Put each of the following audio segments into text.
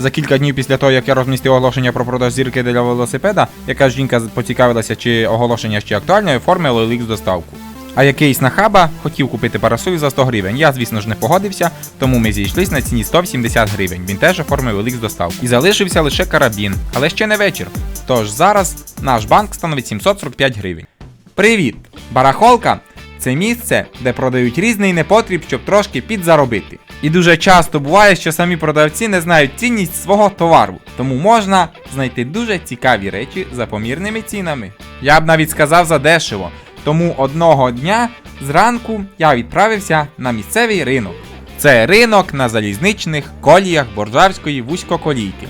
За кілька днів після того, як я розмістив оголошення про продаж зірки для велосипеда, якась жінка поцікавилася, чи оголошення ще актуальне, і оформила OLX доставку. А якийсь нахаба хотів купити парасоль за 100 гривень. Я, звісно ж, не погодився, тому ми зійшлись на ціні 170 гривень. Він теж оформив OLX доставку. І залишився лише карабін, але ще не вечір. Тож зараз наш банк становить 745 гривень. Привіт! Барахолка це місце, де продають різний непотріб, щоб трошки підзаробити. І дуже часто буває, що самі продавці не знають цінність свого товару, тому можна знайти дуже цікаві речі за помірними цінами. Я б навіть сказав за дешево. Тому одного дня зранку я відправився на місцевий ринок. Це ринок на залізничних коліях Боржавської вузькоколійки.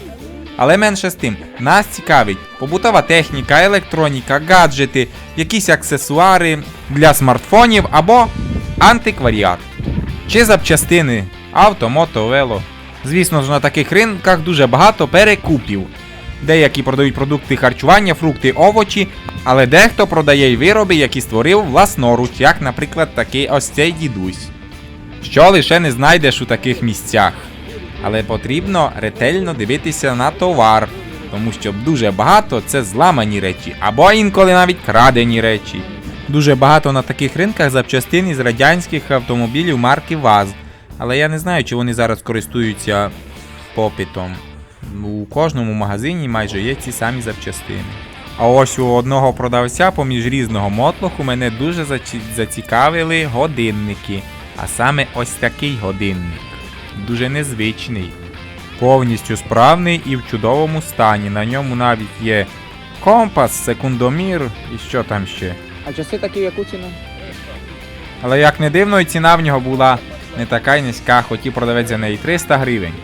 Але менше з тим, нас цікавить побутова техніка, електроніка, гаджети, якісь аксесуари для смартфонів або антикваріат. Чи запчастини, авто, мото, вело. Звісно ж, на таких ринках дуже багато перекупів. Деякі продають продукти харчування, фрукти, овочі, але дехто продає й вироби, які створив власноруч, як, наприклад, такий ось цей дідусь. Що лише не знайдеш у таких місцях. Але потрібно ретельно дивитися на товар, тому що дуже багато це зламані речі, або інколи навіть крадені речі. Дуже багато на таких ринках запчастин із радянських автомобілів марки ВАЗ. Але я не знаю, чи вони зараз користуються попитом. У кожному магазині майже є ці самі запчастини. А ось у одного продавця поміж різного мотлоху мене дуже зацікавили годинники. А саме ось такий годинник. Дуже незвичний. Повністю справний і в чудовому стані. На ньому навіть є компас, секундомір і що там ще. А часи такі, як у ціну? Але як не дивно, і ціна в нього була не така й низька, хотів продавець за неї 300 гривень.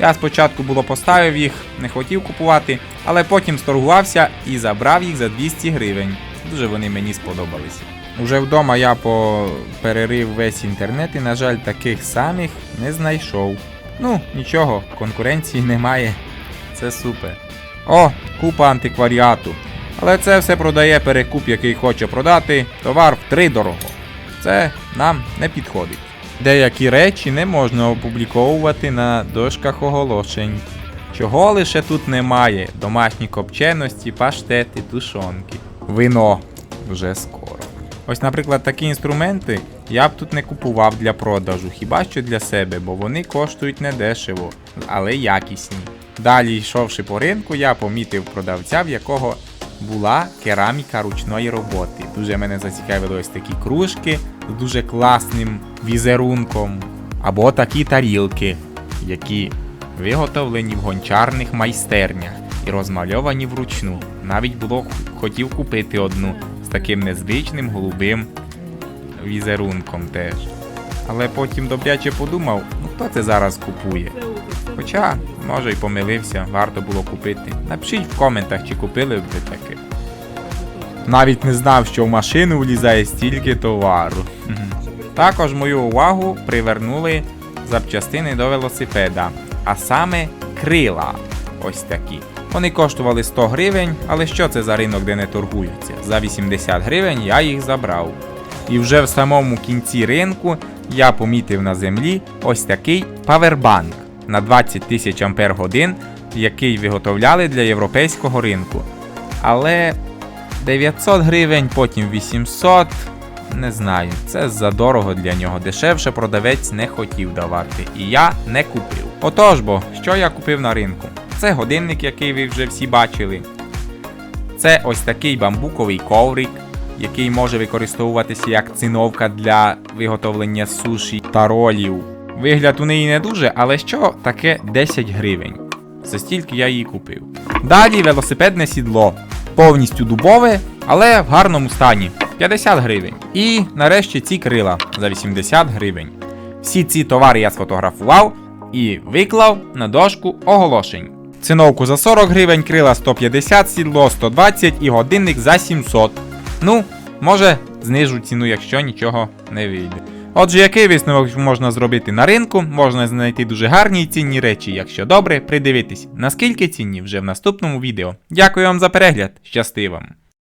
Я спочатку було поставив їх, не хотів купувати, але потім сторгувався і забрав їх за 200 гривень. Дуже вони мені сподобалися. Уже вдома я перерив весь інтернет і, на жаль, таких самих не знайшов. Ну, нічого, конкуренції немає. Це супер. О, купа антикваріату. Але це все продає перекуп, який хоче продати товар втридорого. Це нам не підходить. Деякі речі не можна опубліковувати на дошках оголошень. Чого лише тут немає: домашні копченості, паштети, тушонки. Вино вже скоро. Ось, наприклад, такі інструменти я б тут не купував для продажу, хіба що для себе, бо вони коштують недешево, але якісні. Далі, йшовши по ринку, я помітив продавця, в якого була кераміка ручної роботи. Дуже мене зацікавили ось такі кружки з дуже класним візерунком, або такі тарілки, які виготовлені в гончарних майстернях і розмальовані вручну. Навіть було хотів купити одну з таким незвичним голубим візерунком теж. Але потім добряче подумав, ну хто це зараз купує. Хоча, може й помилився, варто було купити. Напишіть в коментах, чи купили б ви таке. Навіть не знав, що в машину влізає стільки товару. Також мою увагу привернули запчастини до велосипеда, а саме крила. Ось такі. Вони коштували 100 гривень, але що це за ринок, де не торгуються? За 80 гривень я їх забрав. І вже в самому кінці ринку я помітив на землі ось такий павербанк на 20 тисяч ампер годин, який виготовляли для європейського ринку. Але 900 гривень, потім 800. Не знаю, це задорого для нього. Дешевше продавець не хотів давати, і я не купив. Отож бо, що я купив на ринку? Це годинник, який ви вже всі бачили. Це ось такий бамбуковий коврик, який може використовуватися як циновка для виготовлення суші та ролів. Вигляд у неї не дуже, але що таке 10 гривень. За стільки я її купив. Далі велосипедне сідло. Повністю дубове, але в гарному стані. 50 гривень. І нарешті ці крила за 80 гривень. Всі ці товари я сфотографував і виклав на дошку оголошень. Циновку за 40 гривень, крила 150, сідло 120 і годинник за 700. Ну, може, знижу ціну, якщо нічого не вийде. Отже, який висновок можна зробити на ринку? Можна знайти дуже гарні і цінні речі, якщо добре, придивитись, наскільки цінні вже в наступному відео. Дякую вам за перегляд, щасти вам!